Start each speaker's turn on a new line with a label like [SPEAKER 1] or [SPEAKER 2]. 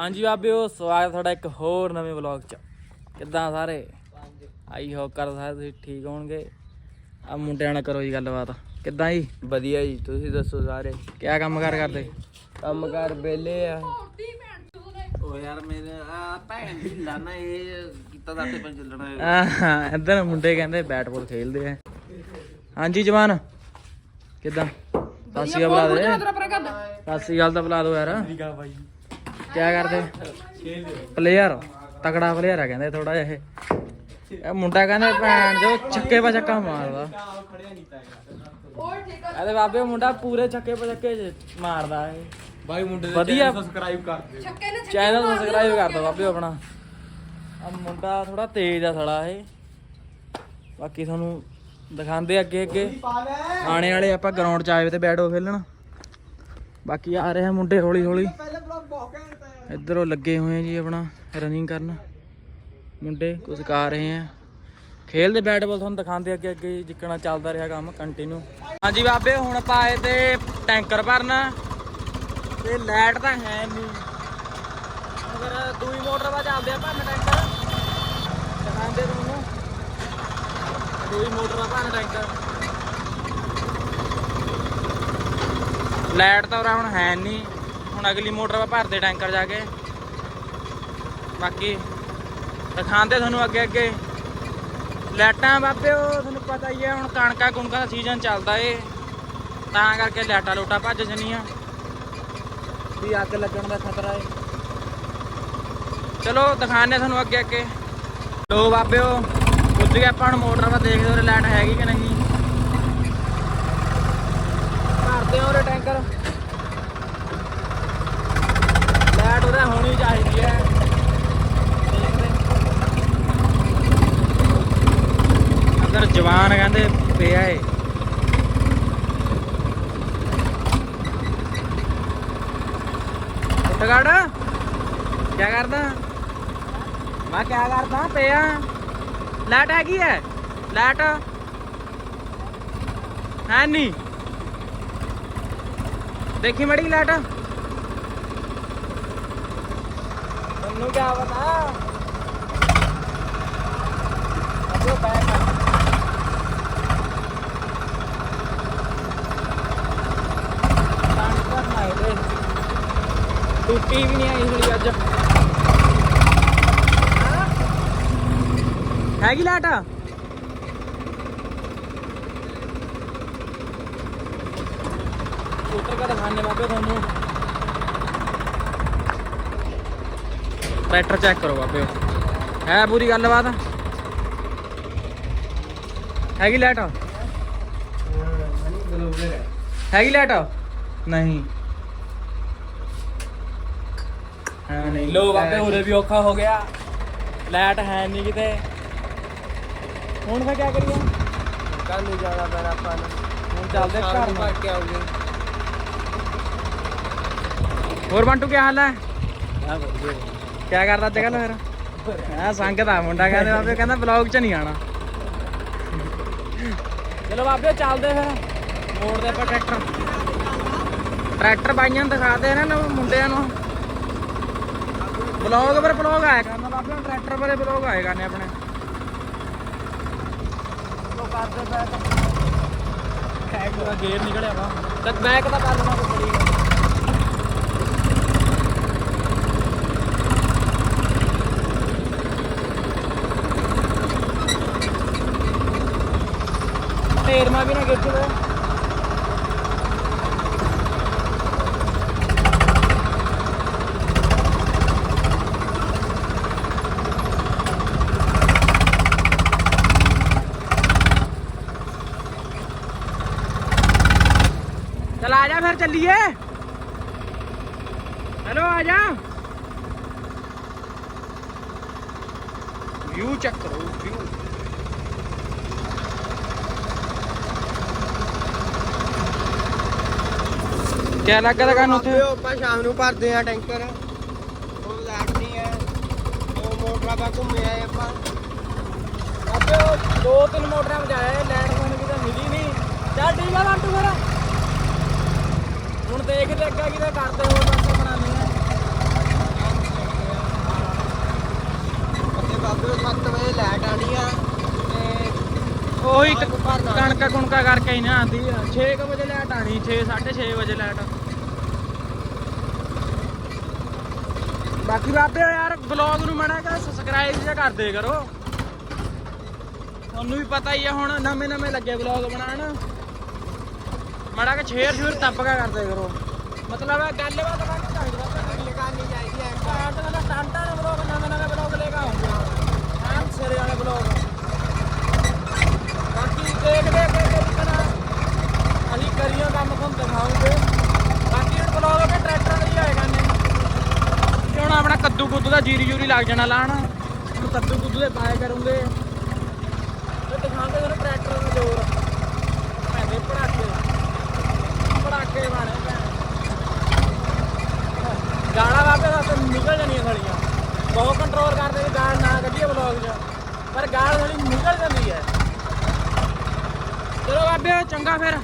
[SPEAKER 1] ਹਾਂਜੀ ਬਾਬਿਓ ਸਵਾਗਤ ਤੁਹਾਡਾ ਇੱਕ ਹੋਰ ਨਵੇਂ ਵਲੌਗ ਚ। ਕਿੱਦਾਂ ਸਾਰੇ? ਆਈ ਹੋ ਕਰ ਸਾਰੇ ਤੁਸੀਂ ਠੀਕ ਹੋਣਗੇ। ਆ ਮੁੰਡਿਆਂ ਨਾਲ ਕਰੋ ਜੀ ਗੱਲਬਾਤ। ਕਿੱਦਾਂ ਜੀ?
[SPEAKER 2] ਵਧੀਆ ਜੀ ਤੁਸੀਂ ਦੱਸੋ ਸਾਰੇ?
[SPEAKER 1] ਕਿਆ ਕੰਮ ਕਾਰ ਕਰਦੇ?
[SPEAKER 2] ਕੰਮ ਕਾਰ ਬੇਲੇ ਆ।
[SPEAKER 3] ਓ ਯਾਰ ਮੇਰੇ ਆ ਭੈਣ ਦੀ ਲਾਣਾ ਇਹ ਕੀਤਾ ਦਾ ਤੇ ਪੰ ਚੱਲਣਾ।
[SPEAKER 1] ਆਹ ਇੱਧਰ ਮੁੰਡੇ ਕਹਿੰਦੇ ਬੈਟ ਬਾਲ ਖੇਲਦੇ ਆ। ਹਾਂਜੀ ਜਵਾਨ ਕਿੱਦਾਂ? ਸਤਿ ਸ਼੍ਰੀ ਅਕਾਲ ਬੁਲਾ ਦੇ। ਸਤਿ ਸ਼੍ਰੀ ਅਕਾਲ ਤਾਂ ਬੁਲਾ ਦੋ ਯਾਰ। ਕਿਆ ਕਰਦੇ ਪਲੇਅਰ ਤਕੜਾ ਪਲੇਅਰ ਆ ਕਹਿੰਦੇ ਥੋੜਾ ਜਿਹਾ ਇਹ। ਇਹ ਮੁੰਡਾ ਕਹਿੰਦਾ ਭੈਣ ਜੋ ਛੱਕੇ ਪਾ ਚੱਕਾ ਮਾਰਦਾ। ਇਹਦੇ ਬਾਬੇ ਮੁੰਡਾ ਪੂਰੇ ਛੱਕੇ ਪਾ ਚ ਮਾਰਦਾ ਇਹ।
[SPEAKER 2] ਬਾਈ ਮੁੰਡੇ ਦੇ
[SPEAKER 1] ਵਧੀਆ।
[SPEAKER 2] ਸਬਸਕ੍ਰਾਈਬ ਕਰ ਦਿਓ
[SPEAKER 1] ਚੈਨਲ ਸਬਸਕ੍ਰਾਈਬ ਕਰ ਦੋ ਬਾਬੇ ਆਪਣਾ। ਆ ਮੁੰਡਾ ਥੋੜਾ ਤੇਜ਼ ਆ ਥੜਾ ਇਹ। ਬਾਕੀ ਤੁਹਾਨੂੰ ਦਿਖਾਉਂਦੇ ਅੱਗੇ ਅੱਗੇ। ਆਣੇ ਵਾਲੇ ਆਪਾਂ ਗਰਾਊਂਡ ਚ ਆਏ ਤੇ ਬੈਟ ਹੋ ਖੇਲਣ। ਬਾਕੀ ਆ ਰਹੇ ਆ ਮੁੰਡੇ ਹੌਲੀ ਹੌਲੀ। ਇੱਧਰੋਂ ਲੱਗੇ ਹੋਏ ਆ ਜੀ ਆਪਣਾ ਰਨਿੰਗ ਕਰਨ। ਮੁੰਡੇ ਕੁਝ ਕਾ ਰਹੇ ਆ। ਖੇਲਦੇ ਬੈਟ ਬਾਲ ਤੁਹਾਨੂੰ ਦਿਖਾਉਂਦੇ ਅੱਗੇ ਅੱਗੇ ਜਿੱਕਣਾ ਚੱਲਦਾ ਰਿਹਾ ਕੰਮ ਕੰਟੀਨਿਊ ਹਾਂਜੀ ਬਾਬੇ, ਹੁਣ ਆਪਾਂ ਆਏ ਤੇ ਟੈਂਕਰ ਭਰਨ। ਤੇ ਲਾਈਟ ਤਾਂ ਹੈ ਨਹੀਂ ਅਗਰ ਦੂਈ ਮੋਟਰ ਵਾ ਚੱਲਦੇ ਆ ਭੰਨ ਟੈਂਕਰ ਦਿਖਾਉਂਦੇ ਤੁਹਾਨੂੰ। ਦੂਈ ਮੋਟਰ ਵਾ ਭੰਨ ਟੈਂਕਰ ਲਾਈਟ ਤਾਂ ਉਰਾ ਹੁਣ ਹੈ ਨਹੀਂ ਹੁਣ ਅਗਲੀ ਮੋਟਰ ਵਾ ਭਰਦੇ ਟੈਂਕਰ ਜਾ ਕੇ। ਬਾਕੀ ਦਿਖਾਉਂਦੇ ਤੁਹਾਨੂੰ ਅੱਗੇ ਅੱਗੇ। ਲਾਈਟਾਂ ਬਾਬੇ ਉਹ ਤੁਹਾਨੂੰ ਪਤਾ ਹੀ ਹੈ, ਹੁਣ ਕਣਕਾਂ ਕੁਣਕਾਂ ਦਾ ਸੀਜ਼ਨ ਚੱਲਦਾ ਏ। ਤਾਂ ਕਰਕੇ ਲਾਈਟਾਂ ਲੋਟਾਂ ਭੱਜ ਜਣੀਆਂ ਵੀ ਅੱਗ ਲੱਗਣ ਦਾ ਖਤਰਾ ਏ। ਚਲੋ ਦਿਖਾਣੇ ਤੁਹਾਨੂੰ ਅੱਗੇ ਅੱਗੇ। ਲੋ ਬਾਬਿਓ ਪੁੱਜ ਗਏ ਆਪਾਂ ਹੁਣ ਮੋਟਰ ਵਾ ਦੇਖਦੇ ਹੋ ਲਾਈਟ ਹੈਗੀ ਕਿ ਨਹੀਂ। ਭਰਦੇ ਹੋ ਰੇ ਟੈਂਕਰ ਲਾਈਟ ਉਹਦਾ ਹੋਣੀ ਚਾਹੀਦੀ ਹੈ ਦੇਖਦੇ ਅੰਦਰ ਜਵਾਨ ਕਹਿੰਦੇ ਪਿਆ ਏ ਕੀ ਕਰਦਾ? ਮੈਂ ਕੀ ਕਰਦਾ, ਪਿਆ। ਲਾਈਟ ਹੈਗੀ ਹੈ ਲਾਈਟ? ਹੈ ਨਹੀਂ ਦੇਖੀ ਮੜੀ ਲਾਈਟ। ਤੈਨੂੰ ਕੀ ਪਤਾ? ਅਬੇ ਬੈਕ ਟੁੱਟੀ ਵੀ ਨਹੀਂ ਆਈ ਹਲੀ ਅੱਜ ਹੈਗੀ ਲਾਟ ਉੱਤਰ ਕੇ ਦਿਖਾਣੇ ਬਾਬੇ ਤੁਹਾਨੂੰ ਟਰੈਕਟਰ ਚੈੱਕ ਕਰੋ ਬਾਬੇ ਹੈ ਪੂਰੀ ਗੱਲਬਾਤ ਹੈਗੀ ਲਾਟ ਹੈਗੀ ਲਾਟ ਨਹੀਂ ਹਾਂ ਨਹੀਂ ਲੋ ਬਾਬੇ ਉਰੇ ਵੀ ਔਖਾ ਹੋ ਗਿਆ। ਲਾਈਟ ਹੈ ਨਹੀਂ ਕਿਤੇ। ਹੁਣ ਫੇ ਕੀ ਕਰੀਏ?
[SPEAKER 2] ਕੱਲ ਨੂੰ ਜਾਣਾ ਪੈਣਾ ਆਪਾਂ ਨੂੰ।
[SPEAKER 1] ਹੁਣ ਚੱਲਦੇ ਘਰ ਨੂੰ
[SPEAKER 2] ਭਰ ਕੇ ਆਉਗੇ।
[SPEAKER 1] ਹੋਰ ਬੰਟੂ ਕੀ ਹਾਲ ਹੈ? ਕੀ ਕਰਦਾ ਅੱਜ ਕੱਲ ਫਿਰ? ਹਾਂ ਸੰਗਤ ਆ ਮੁੰਡਾ ਕਹਿੰਦੇ ਬਾਬੇ ਕਹਿੰਦਾ ਬਲੌਗ ਚ ਨਹੀਂ ਆਣਾ ਚਲੋ ਬਾਬੇ ਚੱਲਦੇ ਫਿਰ। ਮੋੜ ਦੇ ਆਪਾਂ ਟਰੈਕਟਰ। ਟਰੈਕਟਰ ਬਾਈਆਂ ਨੂੰ ਦਿਖਾਦੇ ਨਾ ਮੁੰਡਿਆਂ ਨੂੰ। ਬਲੌਗ ਪਰ ਬਲੌਗ ਆਇਆ ਕਰਨਾ ਬਾਬੇ ਹੁਣ ਟਰੈਕਟਰ ਬਾਰੇ ਬਲੌਗ ਆਏ ਕਰਨੇ ਆਪਣੇ। ਲੋ ਟੈਗ ਦਾ ਗੇਅਰ ਨਿਕਲਿਆ ਵਾ। ਤੇ ਬੈਕ ਤਾਂ ਕਰ ਦੇਣਾ ਕੋਈ ਬੜੀ। ਤੇਰਮਾ ਵੀ ਨਾ ਗਿੱਟ ਵੇ ਚਲ ਚੱਲੀਏ। ਹੈਲੋ, ਆ ਜਾ। ਵਿਊ ਚੈੱਕ ਕਰੋ ਵਿਊ ਕਿਆ ਲੱਗਾ ਦਾ ਉੱਥੇ?
[SPEAKER 2] ਆਪਾਂ ਸ਼ਾਮ ਨੂੰ ਭਰਦੇ ਆ ਟੈਂਕਰ। ਉਹ ਲਾਈਟ ਨਹੀਂ ਹੈ। ਉਹ ਮੋਟਰਾਂ ਪਾ ਘੁੰਮੇ ਆਏ ਆਪਾਂ।
[SPEAKER 1] ਅੱਬੇ ਉਹ ਦੋ ਤਿੰਨ ਮੋਟਰਾਂ ਵਜਾਏ ਲੈਂਡ ਫੋਨ ਵੀ ਤਾਂ ਮਿਲੀ ਨਹੀਂ। ਚੱਲ ਠੀਕ ਆ ਲਾਂਟੂ ਫਿਰ। ਹੁਣ ਦੇਖਦੇ ਅੱਗਾ ਕਿਤੇ ਕਰਦੇ ਹੋਰ ਪਾਸੇ ਬਣਾਉਂਦੇ ਆ ਤੇ ਬਾਬੇ 7 ਵਜੇ ਲਾਈਟ ਆਣੀ ਆ ਤੇ ਉਹੀ ਕਣਕਾ ਕੁਣਕਾ ਕਰਕੇ ਹੀ ਨਾ ਆਂਦੀ ਆ। 6 ਵਜੇ ਲਾਈਟ ਆਣੀ 6 6:30 ਵਜੇ ਲਾਈਟ ਬਾਕੀ ਬਾਬੇ ਯਾਰ ਵਲੌਗ ਨੂੰ ਮਣਾ ਕੇ ਸਬਸਕ੍ਰਾਈਬ ਜੇ ਕਰਦੇ ਕਰੋ। ਤੁਹਾਨੂੰ ਵੀ ਪਤਾ ਹੀ ਆ ਹੁਣ ਨਵੇਂ ਨਵੇਂ ਲੱਗੇ ਵਲੌਗ ਬਣਾਉਣ। ਮੜਾ ਕੇ ਸ਼ੇਅਰ ਸ਼ੇਅਰ ਤੱਪਕਾ ਕਰਦੇ ਕਰੋ ਮਤਲਬ ਇਹ ਗੱਲਬਾਤ ਕਰਨੀ ਚਾਹੀਦੀ ਬਾਬੇ
[SPEAKER 2] ਕਰਨੀ ਚਾਹੀਦੀ ਹੈ
[SPEAKER 1] ਸਟਾਰਟ ਨਾਲ ਸਟਾਂਟਾਂ ਨੇ ਬਲੌਗ ਨਵੇਂ ਨਵੇਂ ਬਲੌਗ ਲੈ ਕੇ ਆਉਂਗੇ ਐਨ ਸਿਰੇ ਵਾਲੇ ਬਲੌਗ। ਬਾਕੀ ਦੇਖਦੇ ਅੱਗੇ ਕਿੰਨਾ ਅਸੀਂ ਕਰੀਓ ਕੰਮ ਤੁਹਾਨੂੰ ਦਿਖਾਉਂਗੇ। ਬਾਕੀ ਹੁਣ ਬਲੌਗ ਅੱਗੇ ਟਰੈਕਟਰ ਦੇ ਹੀ ਆਏਗਾ ਨੇ ਕਿ ਹੁਣ ਆਪਣਾ ਕੱਦੂ ਕੁੱਦੂ ਦਾ ਜੀਰੀ ਜੂਰੀ ਲੱਗ ਜਾਣਾ ਲਾਣ। ਹੁਣ ਕੱਦੂ ਕੁੱਦੂ ਦੇ ਪਾਏ ਕਰੂੰਗੇ। ਤੇ ਦਿਖਾਉਂਗੇ ਤੁਹਾਨੂੰ ਟਰੈਕਟਰ ਦਾ ਜ਼ੋਰ। ਪੈਦੇ ਪੜਾਕੇ ਪੜਾਕੇ ਬਾਣੇ ਭੈਣ ਗਾਣਾ ਵਾਪੇ ਦਾ ਨਿਕਲ ਜਾਣੀਆਂ ਥਲੀਆਂ ਬਹੁਤ ਕੰਟਰੋਲ ਕਰਦੇ ਵੀ ਗਾਲ ਨਾ ਕੱਢੀਏ ਵਲੌਗ 'ਚ। ਪਰ ਗਾਲ ਥੋੜੀ ਨਿਕਲ ਜਾਂਦੀ ਹੈ। ਚਲੋ ਬਾਬੇ, ਚੰਗਾ ਫਿਰ।